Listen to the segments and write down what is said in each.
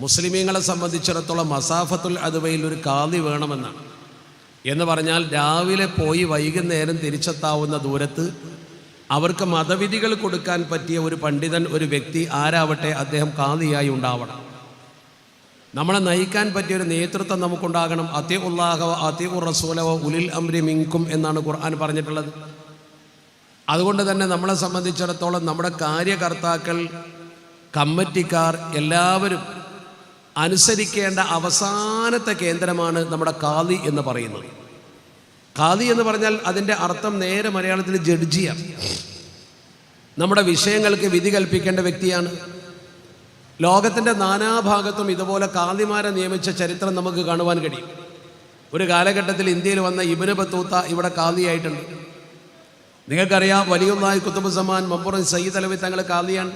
മുസ്ലിമീങ്ങളെ സംബന്ധിച്ചിടത്തോളം മസാഫത്തുൽ അതുവയിൽ ഒരു കാതി വേണമെന്നാണ്. എന്ന് പറഞ്ഞാൽ രാവിലെ പോയി വൈകുന്നേരം തിരിച്ചെത്താവുന്ന ദൂരത്ത് അവർക്ക് മതവിധികൾ കൊടുക്കാൻ പറ്റിയ ഒരു പണ്ഡിതൻ ഒരു വ്യക്തി ആരാവട്ടെ അദ്ദേഹം കാതിയായി ഉണ്ടാവണം. നമ്മളെ നയിക്കാൻ പറ്റിയ ഒരു നേതൃത്വം നമുക്കുണ്ടാകണം. അതി ഉള്ളാഹവ അതി ഉർ റസൂലവോ ഉലിൽ അമ്രി മിങ്കും എന്നാണ് ഖുർആൻ പറഞ്ഞിട്ടുള്ളത്. അതുകൊണ്ട് തന്നെ നമ്മളെ സംബന്ധിച്ചിടത്തോളം നമ്മുടെ കാര്യകർത്താക്കൾ കമ്മിറ്റിക്കാർ എല്ലാവരും അനുസരിക്കേണ്ട അവസാനത്തെ കേന്ദ്രമാണ് നമ്മുടെ കാതി എന്ന് പറയുന്നത്. കാതി എന്ന് പറഞ്ഞാൽ അതിന്റെ അർത്ഥം നേരെ മലയാളത്തിൽ ജഡ്ജിയാണ് നമ്മുടെ വിഷയങ്ങൾക്ക് വിധി കൽപ്പിക്കേണ്ട വ്യക്തിയാണ്. ലോകത്തിന്റെ നാനാഭാഗത്തും ഇതുപോലെ കാതിമാരെ നിയമിച്ച ചരിത്രം നമുക്ക് കാണുവാൻ കഴിയും. ഒരു കാലഘട്ടത്തിൽ ഇന്ത്യയിൽ വന്ന ഇബിന് ബത്തൂത്ത ഇവിടെ കാതിയായിട്ടുണ്ട് നിങ്ങൾക്കറിയാം വലിയുള്ളായി കുത്തുബ് സമാൻ മമ്പുറൻ സയ്യിദ് അലവി തങ്ങൾ കാതിയാണ്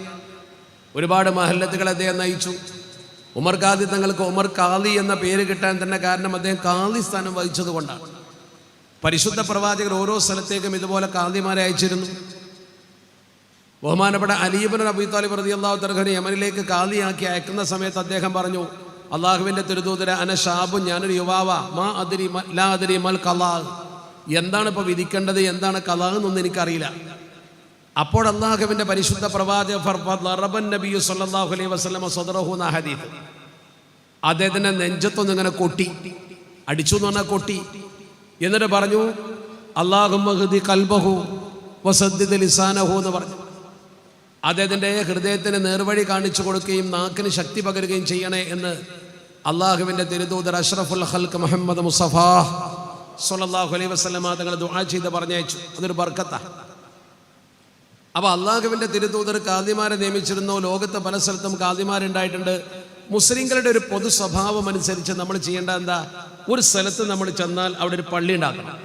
ഒരുപാട് മഹല്ലത്തുകൾ അദ്ദേഹം നയിച്ചു. ഉമർ ഖാദി തങ്ങൾക്ക് ഉമർ ഖാദി എന്ന പേര് കിട്ടാൻ തന്നെ കാരണം അദ്ദേഹം ഖാദി സ്ഥാനം വഹിച്ചത് കൊണ്ടാണ്. പരിശുദ്ധ പ്രവാചകർ ഓരോ സ്ഥലത്തേക്കും ഇതുപോലെ കാന്തിമാരെ അയച്ചിരുന്നു. ബഹുമാനപ്പെട്ട അലീബൻ അബി താലിബ് റതി അള്ളാഹു തർഹനെ യമനിലേക്ക് ഖാദിയാക്കി അയക്കുന്ന സമയത്ത് അദ്ദേഹം പറഞ്ഞു അള്ളാഹുവിന്റെ തിരുദൂതര അന ഷാബു ഞാനൊരു യുവാവ മാ അതിരി മ- ലാ അതിരി മൽ കലാഹ് എന്താണ് ഇപ്പോൾ വിധിക്കേണ്ടത്? എന്താണ് കലാഹ് എന്നൊന്നും എനിക്കറിയില്ല. അപ്പോൾ അള്ളാഹുവിന്റെ പരിശുദ്ധ പ്രവാചകൻ നബിയു അലൈഹി അദ്ദേഹത്തിന്റെ നെഞ്ചത്തൊന്നും ഇങ്ങനെ കൊട്ടി. അടിച്ചു എന്ന് പറഞ്ഞാൽ കൊട്ടി. എന്നിട്ട് പറഞ്ഞു അള്ളാഹുമഹദി കൽബഹു വസദ്ദിദ് ലിസാനഹു എന്ന് പറഞ്ഞു. അദ്ദേഹത്തിന്റെ ഹൃദയത്തിന് നേർവഴി കാണിച്ചു കൊടുക്കുകയും നാക്കിന് ശക്തി പകരുകയും ചെയ്യണേ എന്ന് അള്ളാഹുവിന്റെ തിരുദൂതർ അഷ്റഫുൽ ഹൽക്ക് മുഹമ്മദ് മുസഫ സല്ലല്ലാഹു അലൈഹി വസല്ലമ തങ്ങൾ ദുആ ചെയ്ത് പറഞ്ഞയച്ചു. അതൊരു ബർക്കത്താണ് അപ്പോൾ അള്ളാഹുവിന്റെ തിരുതൂതർ കാദിമാരെ നിയമിച്ചിരുന്നു. ലോകത്തെ പല സ്ഥലത്തും കാദിമാരുണ്ടായിട്ടുണ്ട് മുസ്ലിങ്ങളുടെ ഒരു പൊതു സ്വഭാവം അനുസരിച്ച് നമ്മൾ ചെയ്യേണ്ട എന്താ? ഒരു സ്ഥലത്ത് നമ്മൾ ചെന്നാൽ അവിടെ ഒരു പള്ളി ഉണ്ടാക്കണം.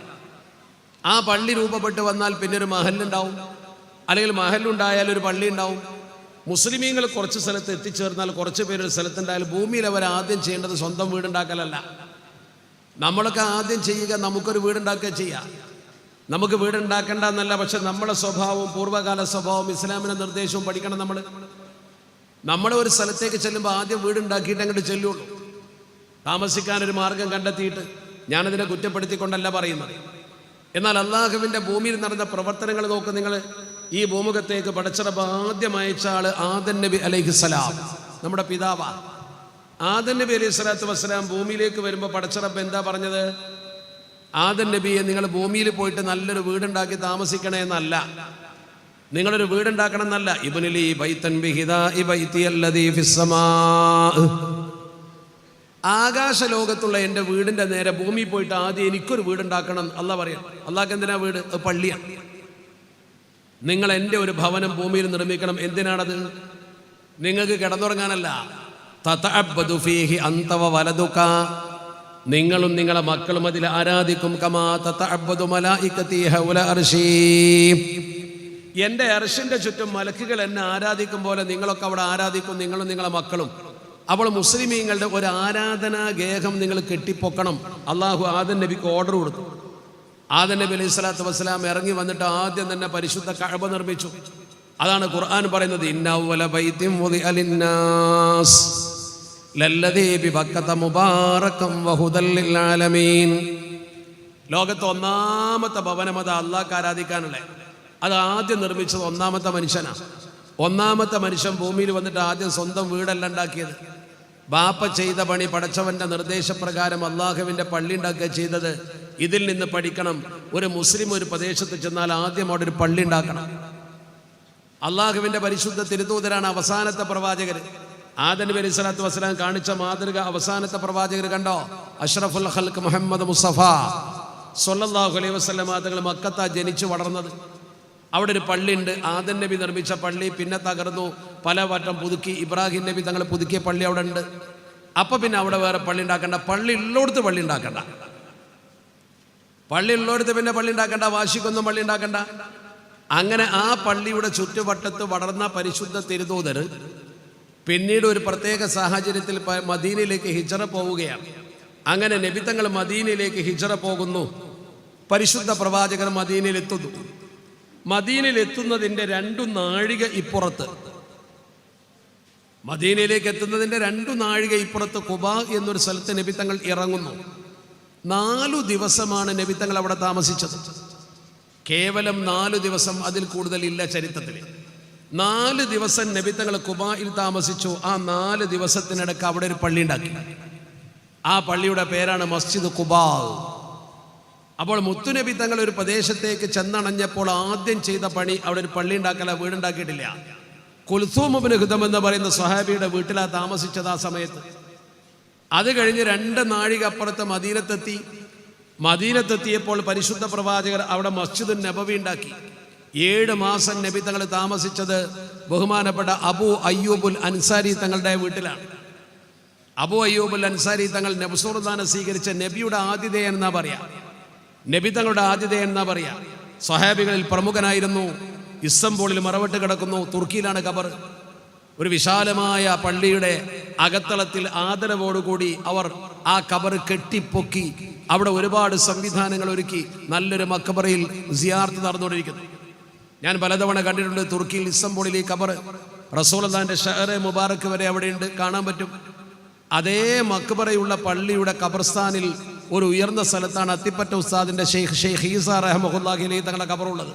ആ പള്ളി രൂപപ്പെട്ട് വന്നാൽ പിന്നെ ഒരു മഹലുണ്ടാവും അല്ലെങ്കിൽ മഹലുണ്ടായാൽ ഒരു പള്ളി ഉണ്ടാവും. മുസ്ലിമീങ്ങൾ കുറച്ച് സ്ഥലത്ത് എത്തിച്ചേർന്നാൽ കുറച്ച് പേര് ഒരു സ്ഥലത്തുണ്ടായാൽ ഭൂമിയിൽ അവർ ആദ്യം ചെയ്യേണ്ടത് സ്വന്തം വീടുണ്ടാക്കലല്ല. നമ്മളൊക്കെ ആദ്യം ചെയ്യുക നമുക്കൊരു വീടുണ്ടാക്കുക ചെയ്യാം. നമുക്ക് വീടുണ്ടാക്കണ്ട എന്നല്ല പക്ഷെ നമ്മുടെ സ്വഭാവവും പൂർവകാല സ്വഭാവവും ഇസ്ലാമിന്റെ നിർദ്ദേശവും പഠിക്കണം നമ്മൾ നമ്മൾ ഒരു സ്ഥലത്തേക്ക് ചെല്ലുമ്പോൾ ആദ്യം വീടുണ്ടാക്കിയിട്ട് അങ്ങോട്ട് ചെല്ലുള്ളൂ. താമസിക്കാൻ ഒരു മാർഗം കണ്ടെത്തിയിട്ട് ഞാനതിനെ കുറ്റപ്പെടുത്തിക്കൊണ്ടല്ല പറയുന്നത്. എന്നാൽ അള്ളാഹുവിന്റെ ഭൂമിയിൽ നടന്ന പ്രവർത്തനങ്ങൾ നോക്ക് നിങ്ങൾ ഈ ഭൂമുഖത്തേക്ക് പടച്ചിറപ്പ് ആദ്യം അയച്ച ആൾ ആദൻ നബി അലൈഹി സ്വലാം നമ്മുടെ പിതാവാ. ആദൻ നബി അലൈഹി സ്വലാത്തു വസ്സലാം ഭൂമിയിലേക്ക് വരുമ്പോൾ പടച്ചിറപ്പ് എന്താ പറഞ്ഞത്? ആദൻ നബിയെ നിങ്ങൾ ഭൂമിയിൽ പോയിട്ട് നല്ലൊരു വീടുണ്ടാക്കി താമസിക്കണേ എന്നല്ല നിങ്ങളൊരു വീടുണ്ടാക്കണം എന്നല്ല ഇബനിലി ബൈത്തൻ ഫിസ്സമാ ആകാശ ലോകത്തുള്ള എന്റെ വീടിന്റെ നേരെ ഭൂമി പോയിട്ട് ആദ്യം എനിക്കൊരു വീടുണ്ടാക്കണം. അല്ല പറയാം അള്ളാഹ് എന്തിനാ വീട്? പള്ളിയാണ് നിങ്ങൾ എന്റെ ഒരു ഭവനം ഭൂമിയിൽ നിർമ്മിക്കണം. എന്തിനാണത്? നിങ്ങൾക്ക് കിടന്നുറങ്ങാനല്ല. തതഅബ്ബദു ഫീഹി അന്തവ വലതുക നിങ്ങളും നിങ്ങളെ മക്കളും അതിൽ ആരാധിക്കും. അർഷിന്റെ എന്റെ അർഷിന്റെ ചുറ്റും മലക്കുകൾ എന്നെ ആരാധിക്കും പോലെ നിങ്ങളൊക്കെ അവിടെ ആരാധിക്കും. നിങ്ങളും നിങ്ങളെ മക്കളും. അപ്പോൾ മുസ്ലിമീങ്ങളുടെ ഒരു ആരാധനാ ഗേഹം നിങ്ങൾ കെട്ടിപ്പൊക്കണം. അള്ളാഹു ആദൻ നബിക്ക് ഓർഡർ കൊടുത്തു. ആദൻ നബി അലൈഹി സ്വലാത്തു വസ്സലാം ഇറങ്ങി വന്നിട്ട് ആദ്യം തന്നെ പരിശുദ്ധ കഴബ നിർമ്മിച്ചു. അതാണ് ഖുർആൻ പറയുന്നത് ഇന്നവ്വല വൈദ്യം വുദിഅ ലോകത്ത് ഒന്നാമത്തെ ഭവനം അത് അള്ളാഹ്ക്ക് ആരാധിക്കാനുള്ള അത് ആദ്യം നിർമ്മിച്ചത് ഒന്നാമത്തെ മനുഷ്യനാണ് ഒന്നാമത്തെ മനുഷ്യൻ ഭൂമിയിൽ വന്നിട്ട് ആദ്യം സ്വന്തം വീടല്ല ഉണ്ടാക്കിയത്. ബാപ്പ ചെയ്ത പണി പടച്ചവന്റെ നിർദ്ദേശപ്രകാരം അള്ളാഹുവിന്റെ പള്ളി ഉണ്ടാക്കുക ചെയ്തത്. ഇതിൽ നിന്ന് പഠിക്കണം. ഒരു മുസ്ലിം ഒരു പ്രദേശത്ത് ചെന്നാൽ ആദ്യം അവിടെ ഒരു പള്ളി ഉണ്ടാക്കണം. അള്ളാഹുവിന്റെ പരിശുദ്ധ തിരുത്തൂതരാണ് അവസാനത്തെ പ്രവാചകർ. ആദൻ നബി അലൈഹി സ്വലാത്തു വസ്സലാം കാണിച്ച മാതൃക അവസാനത്തെ പ്രവാചകർ കണ്ടോ? അഷ്റഫുൽ ഹൽക്ക് മുഹമ്മദ് മുസ്തഫ. സൊല്ലാഹു അലൈഹി വസ്ലം മാതൃക മക്കത്ത ജനിച്ചു വളർന്നത്. അവിടെ ഒരു പള്ളി ഉണ്ട് ആദൻ നബി നിർമ്മിച്ച പള്ളി പിന്നെ തകർന്നു. പല വട്ടം പുതുക്കി. ഇബ്രാഹിം നബി തങ്ങൾ പുതുക്കിയ പള്ളി അവിടെ ഉണ്ട്. അപ്പൊ പിന്നെ അവിടെ വേറെ പള്ളി ഉണ്ടാക്കണ്ട. പള്ളി ഉള്ളോടത്ത് പള്ളി ഉണ്ടാക്കണ്ട. പള്ളി ഉള്ളോടത്ത് പിന്നെ പള്ളി ഉണ്ടാക്കണ്ട. വാശിക്കൊന്നും പള്ളി ഉണ്ടാക്കണ്ട. അങ്ങനെ ആ പള്ളിയുടെ ചുറ്റുവട്ടത്ത് വളർന്ന പരിശുദ്ധ തിരുതൂതർ പിന്നീട് ഒരു പ്രത്യേക സാഹചര്യത്തിൽ മദീനയിലേക്ക് ഹിജറ പോവുകയാണ്. അങ്ങനെ നബിത്തങ്ങൾ മദീനയിലേക്ക് ഹിജറ പോകുന്നു. പരിശുദ്ധ പ്രവാചകർ മദീനയിലെത്തുന്നു. എത്തുന്നതിന്റെ രണ്ടു നാഴിക ഇപ്പുറത്ത്. മദീനയിലേക്ക് എത്തുന്നതിന്റെ രണ്ടു നാഴിക ഇപ്പുറത്ത് കുബ എന്നൊരു സ്ഥലത്ത് നബിത്തങ്ങൾ ഇറങ്ങുന്നു. നാലു ദിവസമാണ് നബിത്തങ്ങൾ അവിടെ താമസിച്ചത്. കേവലം നാലു ദിവസം അതിൽ കൂടുതൽ ഇല്ല ചരിത്രത്തിൽ. നാല് ദിവസം നബിത്തങ്ങൾ കുബായിൽ താമസിച്ചു. ആ നാല് ദിവസത്തിനിടക്ക് അവിടെ ഒരു പള്ളി ഉണ്ടാക്കി. ആ പള്ളിയുടെ പേരാണ് മസ്ജിദ് കുബാ അപ്പോൾ മുത്തുനബി തങ്ങൾ ഒരു പ്രദേശത്തേക്ക് ചെന്നണഞ്ഞപ്പോൾ ആദ്യം ചെയ്ത പണി അവിടെ ഒരു പള്ളി ഉണ്ടാക്കല വീടുണ്ടാക്കിയിട്ടില്ല. കുൽസൂമുബിന് ഹിതം എന്ന് പറയുന്ന സ്വഹാബിയുടെ വീട്ടിലാ താമസിച്ചത് ആ സമയത്ത്. അത് കഴിഞ്ഞ് രണ്ട് നാഴിക അപ്പുറത്ത് മദീനത്തെത്തി. മദീനത്തെത്തിയപ്പോൾ പരിശുദ്ധ പ്രവാചകർ അവിടെ മസ്ജിദ് നബവി ഉണ്ടാക്കി. ഏഴ് മാസം നബി തങ്ങൾ താമസിച്ചത് ബഹുമാനപ്പെട്ട അബു അയ്യൂബുൽ അൻസാരി തങ്ങളുടെ വീട്ടിലാണ്. അബു അയ്യൂബുൽ അൻസാരി തങ്ങൾ നബ്സുർദാനെ സ്വീകരിച്ച നബിയുടെ ആതിഥേയൻ എന്നാ പറയാ? നബി തങ്ങളുടെ ആതിഥേയൻ എന്നാ പറയാ? സ്വഹാബികളിൽ പ്രമുഖനായിരുന്നു. ഇസ്തംബോളിൽ മറവിട്ട് കിടക്കുന്നു. തുർക്കിയിലാണ് ഖബർ. ഒരു വിശാലമായ പള്ളിയുടെ അകത്തളത്തിൽ ആദരവോടുകൂടി അവർ ആ കബർ കെട്ടിപ്പൊക്കി അവിടെ ഒരുപാട് സംവിധാനങ്ങൾ ഒരുക്കി. നല്ലൊരു മക്കബറയിൽ സിയാർത്ത് നടന്നുകൊണ്ടിരിക്കുന്നു. ഞാൻ പലതവണ കണ്ടിട്ടുണ്ട് തുർക്കിയിൽ ഇസ്തംബൂളിൽ ഈ കബർ റസൂലല്ലാന്റെ ഷഹറെ മുബാറക്ക് വരെ അവിടെയുണ്ട് കാണാൻ പറ്റും. അതേ മക്ബറയുള്ള പള്ളിയുടെ കബർസ്ഥാനിൽ ഒരു ഉയർന്ന സ്ഥലത്താണ് അത്തിപ്പറ്റ ഉസ്താദിന്റെ ഷെയ്ഖ് ഷെയ്ഖ് ഈസ റഹ്മുല്ലാഹി അലി തങ്ങളുടെ കബറുള്ളത്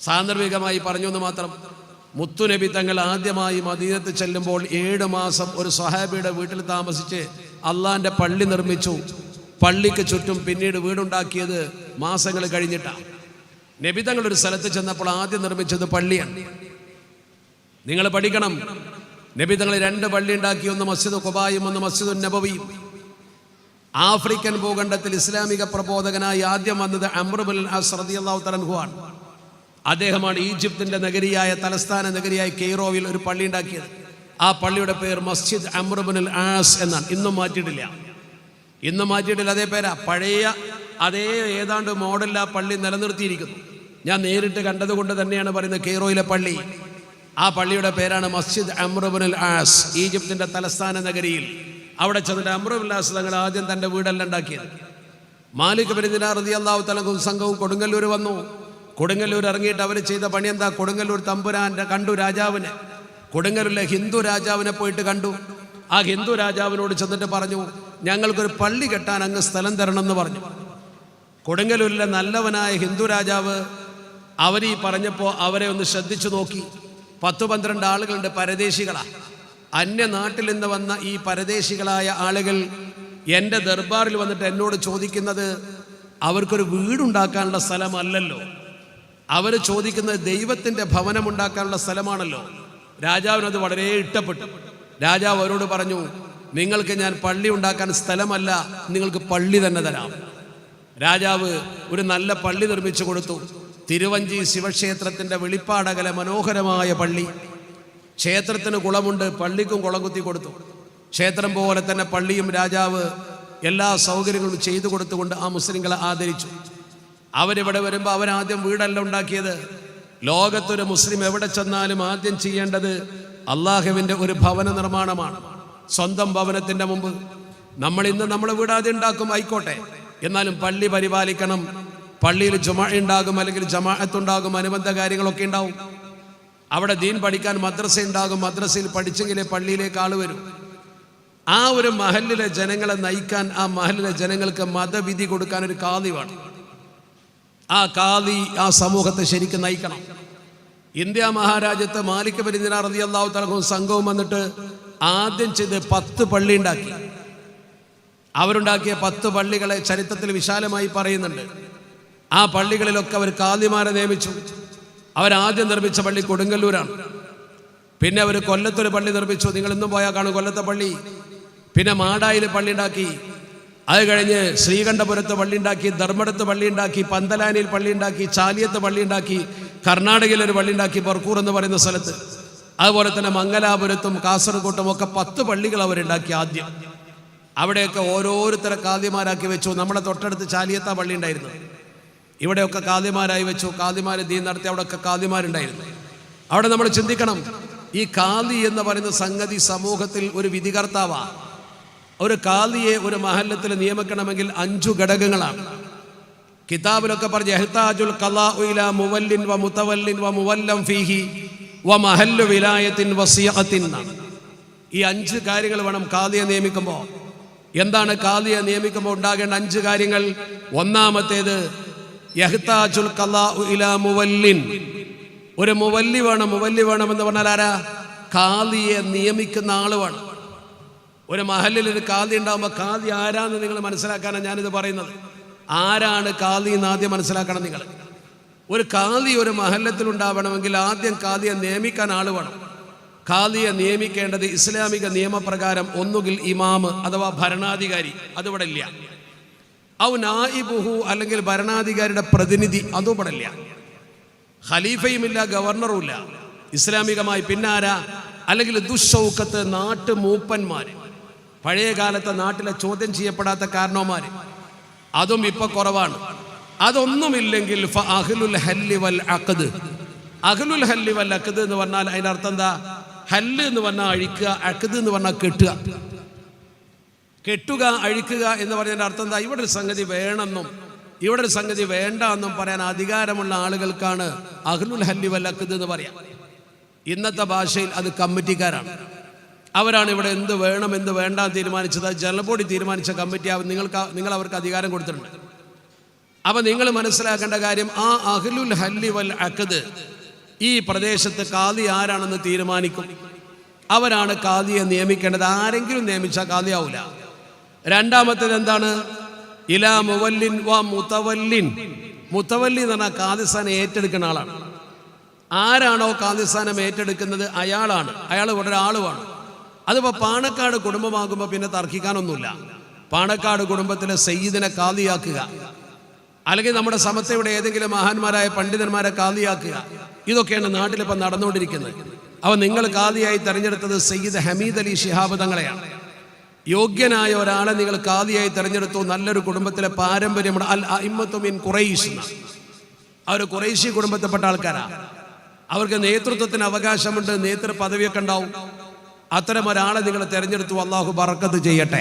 സാന്ദർഭികമായി പറഞ്ഞു എന്ന് മാത്രം. മുത്തുനബി തങ്ങൾ ആദ്യമായി മദീനത്ത് ചെല്ലുമ്പോൾ ഏഴ് മാസം ഒരു സഹാബിയുടെ വീട്ടിൽ താമസിച്ച് അള്ളാന്റെ പള്ളി നിർമ്മിച്ചു. പള്ളിക്ക് ചുറ്റും പിന്നീട് വീടുണ്ടാക്കിയത് മാസങ്ങൾ കഴിഞ്ഞിട്ടാണ്. നബി തങ്ങൾ ഒരു സ്ഥലത്ത് ചെന്നപ്പോൾ ആദ്യം നിർമ്മിച്ചത് പള്ളിയാണ്. നിങ്ങൾ പഠിക്കണം. നബി തങ്ങൾ രണ്ട് പള്ളി ഉണ്ടാക്കി. ഒന്ന് മസ്ജിദ് കുബായും ഒന്ന് മസ്ജിദ് നബവിയും. ആഫ്രിക്കൻ ഭൂഖണ്ഡത്തിൽ ഇസ്ലാമിക പ്രബോധകനായി ആദ്യം വന്നത് അമ്രുബുൽ അസ്രദിയാഹു അദ്ദേഹമാണ് ഈജിപ്തിന്റെ നഗരിയായ തലസ്ഥാന നഗരിയായ കെയ്റോവിൽ ഒരു പള്ളി ഉണ്ടാക്കിയത്. ആ പള്ളിയുടെ പേര് മസ്ജിദ് അമ്രുബുൽ ആസ് എന്നാണ്. ഇന്നും മാറ്റിയിട്ടില്ല. ഇന്നും മാറ്റിയിട്ടില്ല. അതേ പേരാ. പഴയ അതേ ഏതാണ്ട് മോഡലിൽ ആ പള്ളി നിലനിർത്തിയിരിക്കുന്നു. ഞാൻ നേരിട്ട് കണ്ടതുകൊണ്ട് തന്നെയാണ് പറയുന്നത് കെയ്റോയിലെ പള്ളി. ആ പള്ളിയുടെ പേരാണ് മസ്ജിദ് അമ്രബുൽ ആസ് ഈജിപ്തിന്റെ തലസ്ഥാന നഗരിയിൽ. അവിടെ ചെന്നിട്ട് അമ്രബുല്ലാസ് തങ്ങൾ ആദ്യം തന്റെ വീടല്ല ഉണ്ടാക്കിയത്. മാലിക് പെരുന്നിന റതി അള്ളാഹു സംഘവും കൊടുങ്ങല്ലൂർ വന്നു. കൊടുങ്ങല്ലൂർ ഇറങ്ങിയിട്ട് അവർ ചെയ്ത പണി എന്താ? കൊടുങ്ങല്ലൂർ തമ്പുരാന്റെ കണ്ടു രാജാവിനെ. കൊടുങ്ങല്ലൂരിലെ ഹിന്ദു രാജാവിനെ പോയിട്ട് കണ്ടു. ആ ഹിന്ദു രാജാവിനോട് ചെന്നിട്ട് പറഞ്ഞു ഞങ്ങൾക്കൊരു പള്ളി കെട്ടാൻ അങ്ങ് സ്ഥലം തരണം എന്ന് പറഞ്ഞു. കൊടുങ്ങല്ലൂരിലെ നല്ലവനായ ഹിന്ദു രാജാവ് അവരീ പറഞ്ഞപ്പോൾ അവരെ ഒന്ന് ശ്രദ്ധിച്ചു നോക്കി. പത്ത് പന്ത്രണ്ട് ആളുകളുണ്ട് പരദേശികളാ. അന്യനാട്ടിൽ നിന്ന് വന്ന ഈ പരദേശികളായ ആളുകൾ എന്റെ ദർബാറിൽ വന്നിട്ട് എന്നോട് ചോദിക്കുന്നത് അവർക്കൊരു വീടുണ്ടാക്കാനുള്ള സ്ഥലമല്ലല്ലോ. അവർ ചോദിക്കുന്നത് ദൈവത്തിന്റെ ഭവനമുണ്ടാക്കാനുള്ള സ്ഥലമാണല്ലോ. രാജാവിനത് വളരെ ഇഷ്ടപ്പെട്ടു. രാജാവ് അവരോട് പറഞ്ഞു നിങ്ങൾക്ക് ഞാൻ പള്ളി ഉണ്ടാക്കാൻ സ്ഥലമല്ല നിങ്ങൾക്ക് പള്ളി തന്നെ തരാം. രാജാവ് ഒരു നല്ല പള്ളി നിർമ്മിച്ചു കൊടുത്തു. തിരുവഞ്ചി ശിവക്ഷേത്രത്തിന്റെ വെളിപ്പാടകലെ മനോഹരമായ പള്ളി. ക്ഷേത്രത്തിന് കുളമുണ്ട് പള്ളിക്കും കുളം കുത്തി കൊടുത്തു. ക്ഷേത്രം പോലെ തന്നെ പള്ളിയും രാജാവ് എല്ലാ സൗകര്യങ്ങളും ചെയ്തു കൊടുത്തുകൊണ്ട് ആ മുസ്ലിങ്ങളെ ആദരിച്ചു. അവരിവിടെ വരുമ്പോൾ അവരാദ്യം വീടല്ല ഉണ്ടാക്കിയത്. ലോകത്തൊരു മുസ്ലിം എവിടെ ചെന്നാലും ആദ്യം ചെയ്യേണ്ടത് അള്ളാഹുവിന്റെ ഒരു ഭവന നിർമ്മാണമാണ്. സ്വന്തം ഭവനത്തിന്റെ മുമ്പ്. നമ്മൾ ഇന്ന് നമ്മൾ വീടാദ്യം ഉണ്ടാക്കും ആയിക്കോട്ടെ. എന്നാലും പള്ളി പരിപാലിക്കണം. പള്ളിയിൽ ജുമ ഉണ്ടാകും അല്ലെങ്കിൽ ജമാഅത്തുണ്ടാകും അനുബന്ധ കാര്യങ്ങളൊക്കെ ഉണ്ടാവും. അവിടെ ദീൻ പഠിക്കാൻ മദ്രസ ഉണ്ടാകും മദ്രസയിൽ പഠിച്ചെങ്കിലേ പള്ളിയിലേക്ക് ആൾ വരും. ആ ഒരു മഹലിലെ ജനങ്ങളെ നയിക്കാൻ ആ മഹലിലെ ജനങ്ങൾക്ക് മതവിധി കൊടുക്കാൻ ഒരു കാതി വേണം. ആ കാതി ആ സമൂഹത്തെ ശരിക്കും നയിക്കണം. ഇന്ത്യ മഹാരാജ്യത്ത് മാലിക് പരിദിന റതി അള്ളാഹു തലക്കും സംഘവും വന്നിട്ട് ആദ്യം ചെയ്ത് പത്ത് പള്ളി ഉണ്ടാക്കി. അവരുണ്ടാക്കിയ പത്ത് പള്ളികളെ ചരിത്രത്തിൽ വിശാലമായി പറയുന്നുണ്ട്. ആ പള്ളികളിലൊക്കെ അവർ കാതിമാരെ നിയമിച്ചു. അവരാദ്യം നിർമ്മിച്ച പള്ളി കൊടുങ്ങല്ലൂരാണ്. പിന്നെ അവർ കൊല്ലത്തൊരു പള്ളി നിർമ്മിച്ചു. നിങ്ങൾ ഇന്നും പോയാൽ കാണും കൊല്ലത്തെ പള്ളി. പിന്നെ മാടായിൽ പള്ളി ഉണ്ടാക്കി. അത് കഴിഞ്ഞ് ശ്രീകണ്ഠപുരത്ത് പള്ളി ഉണ്ടാക്കി ധർമ്മടത്ത് പള്ളി ഉണ്ടാക്കി പന്തലാനിയിൽ പള്ളി ഉണ്ടാക്കി ചാലിയത്ത് പള്ളി ഉണ്ടാക്കി കർണാടകയിൽ ഒരു പള്ളി ഉണ്ടാക്കി ബർക്കൂർ എന്ന് പറയുന്ന സ്ഥലത്ത്. അതുപോലെ തന്നെ മംഗലാപുരത്തും കാസർഗോട്ടും ഒക്കെ പത്ത് പള്ളികൾ അവരുണ്ടാക്കി ആദ്യം. അവിടെയൊക്കെ ഓരോരുത്തരെ കാദ്യമാരാക്കി വെച്ചു. നമ്മുടെ തൊട്ടടുത്ത് ചാലിയത്ത പള്ളി ഉണ്ടായിരുന്നു. ഇവിടെയൊക്കെ കാദ്യമാരായി വെച്ചു. കാദ്യമാർ ദീൻ നടത്തി അവിടെയൊക്കെ കാദ്യമാരുണ്ടായിരുന്നു അവിടെ നമ്മൾ ചിന്തിക്കണം. ഈ കാദി എന്ന് പറയുന്ന സംഗതി സമൂഹത്തിൽ ഒരു വിധികർത്താവാ. ഒരു കാദിയെ ഒരു മഹല്ലത്തിൽ നിയമിക്കണമെങ്കിൽ അഞ്ചു ഘടകങ്ങളാണ്. കിതാബിലൊക്കെ പറഞ്ഞ എഹ്താജുൽ മുവല്ലിൻ വ മുതവല്ലിൻ വ മുവല്ലം ഫീഹി വ മഹല്ലു വിലായത്തിൻ വസിയത്തിൻ ഈ അഞ്ച് കാര്യങ്ങൾ വേണം കാദിയെ നിയമിക്കുമ്പോൾ എന്താണ് കാദിയെ നിയമിക്കുമ്പോൾ ഉണ്ടാകേണ്ട അഞ്ച് കാര്യങ്ങൾ? ഒന്നാമത്തേത് യഹ്താജുൽ മുവല്ലിൻ. ഒരു മുവല്ലി വേണം മുവല്ലി വേണം എന്ന് പറഞ്ഞാൽ ആരാ? കാദിയെ നിയമിക്കുന്ന ആൾ വേണം ഒരു മഹലിൽ ഒരു കാതി ഉണ്ടാകുമ്പോൾ കാതി ആരാന്ന് നിങ്ങൾ മനസ്സിലാക്കാനാണ് ഞാനിത് പറയുന്നത്. ആരാണ് കാതി എന്ന് ആദ്യം മനസ്സിലാക്കണം നിങ്ങൾ. ഒരു കാതി ഒരു മഹല്ലത്തിൽ ഉണ്ടാവണമെങ്കിൽ ആദ്യം കാതിയെ നിയമിക്കാൻ ആൾ വേണം. കാദിയെ നിയമിക്കേണ്ടത് ഇസ്ലാമിക നിയമപ്രകാരം ഒന്നുകിൽ ഇമാമ് അഥവാ ഭരണാധികാരി. അതിവിടെ ഇല്ല. ഔ നായിബുഹു അല്ലെങ്കിൽ ഭരണാധികാരിയുടെ പ്രതിനിധി അതും ഇല്ല. ഖലീഫയുമില്ല ഗവർണറും ഇല്ല ഇസ്ലാമികമായി പിന്നാരാ? അല്ലെങ്കിൽ ദുഷൗക്കത്ത് നാട്ടു മൂപ്പന്മാർ പഴയ കാലത്തെ നാട്ടിലെ ചോദ്യം ചെയ്യപ്പെടാത്ത കാരണവന്മാർ അതും ഇപ്പൊ കുറവാണ്. അതൊന്നുമില്ലെങ്കിൽ അഹ്ലുൽ ഹല്ലി വൽ അഖദ്. അഹ്ലുൽ ഹല്ലിവൽ അഖദ് എന്ന് പറഞ്ഞാൽ അതിന്റെ അർത്ഥം എന്താ? ഹല്ല് എന്ന് പറഞ്ഞാൽ അഴിക്കുക അഖദ് എന്ന് പറഞ്ഞാൽ കെട്ടുക. കെട്ടുക അഴിക്കുക എന്ന് പറഞ്ഞതിന്റെ അർത്ഥം എന്താ? ഇവിടെ ഒരു സംഗതി വേണമെന്നും ഇവിടെ ഒരു സംഗതി വേണ്ട എന്നും പറയാൻ അധികാരമുള്ള ആളുകൾക്കാണ് അഹ്ലുൽ ഹല്ലി അഖദ് എന്ന് പറയാം. ഇന്നത്തെ ഭാഷയിൽ അത് കമ്മിറ്റിക്കാരാണ്. അവരാണ് ഇവിടെ എന്ത് വേണം എന്ത് വേണ്ട തീരുമാനിച്ചത്. ജനറൽ ബോഡി തീരുമാനിച്ച കമ്മിറ്റി നിങ്ങൾക്ക് നിങ്ങൾ അവർക്ക് അധികാരം കൊടുത്തിട്ടുണ്ട്. അപ്പൊ നിങ്ങൾ മനസ്സിലാക്കേണ്ട കാര്യം ആ അഹ്ലുൽ ഹല്ലി വൽ അഖദ് ഈ പ്രദേശത്ത് കാതി ആരാണെന്ന് തീരുമാനിക്കും. അവരാണ് കാതിയെ നിയമിക്കേണ്ടത്. ആരെങ്കിലും നിയമിച്ചാൽ കാതിയാവൂല രണ്ടാമത്തേത് എന്താണ്? ഇലാ മുവല്ലിൻ വാ മുത്തവല്ലിൻ മുത്തവല്ലി എന്ന് പറഞ്ഞാൽ കാതിസ്ഥാനെ ഏറ്റെടുക്കുന്ന ആളാണ്. ആരാണോ കാതിസ്ഥാനം ഏറ്റെടുക്കുന്നത്? അയാളാണ്. അയാൾ ഇവിടെ ഒരാളുമാണ്. അതിപ്പോൾ പാണക്കാട് കുടുംബമാകുമ്പോൾ പിന്നെ തർക്കിക്കാനൊന്നുമില്ല. പാണക്കാട് കുടുംബത്തിലെ സയ്യിദിനെ കാതിയാക്കുക അല്ലെങ്കിൽ നമ്മുടെ സമസ്തയുടെ ഏതെങ്കിലും മഹാന്മാരായ പണ്ഡിതന്മാരെ കാദിയാക്കുക ഇതൊക്കെയാണ് നാട്ടിലിപ്പോൾ നടന്നുകൊണ്ടിരിക്കുന്നത്. അവ നിങ്ങൾ കാതിയായി തെരഞ്ഞെടുത്തത് സയ്യിദ് ഹമീദ് അലി ഷിഹാബ് തങ്ങളെയാണ്. യോഗ്യനായ ഒരാളെ നിങ്ങൾ കാതിയായി തെരഞ്ഞെടുത്തു. നല്ലൊരു കുടുംബത്തിലെ പാരമ്പര്യമുണ്ട് അൽ അയിമത്തുമിൻ കുറൈശ് അവർ ഖുറൈശി കുടുംബത്തിൽപ്പെട്ട ആൾക്കാരാണ് അവർക്ക് നേതൃത്വത്തിന് അവകാശമുണ്ട് നേതൃ പദവിയൊക്കെ ഉണ്ടാവും. അത്തരം ഒരാളെ നിങ്ങൾ തെരഞ്ഞെടുത്തു. അള്ളാഹു ബറക്കത്ത് ചെയ്യട്ടെ.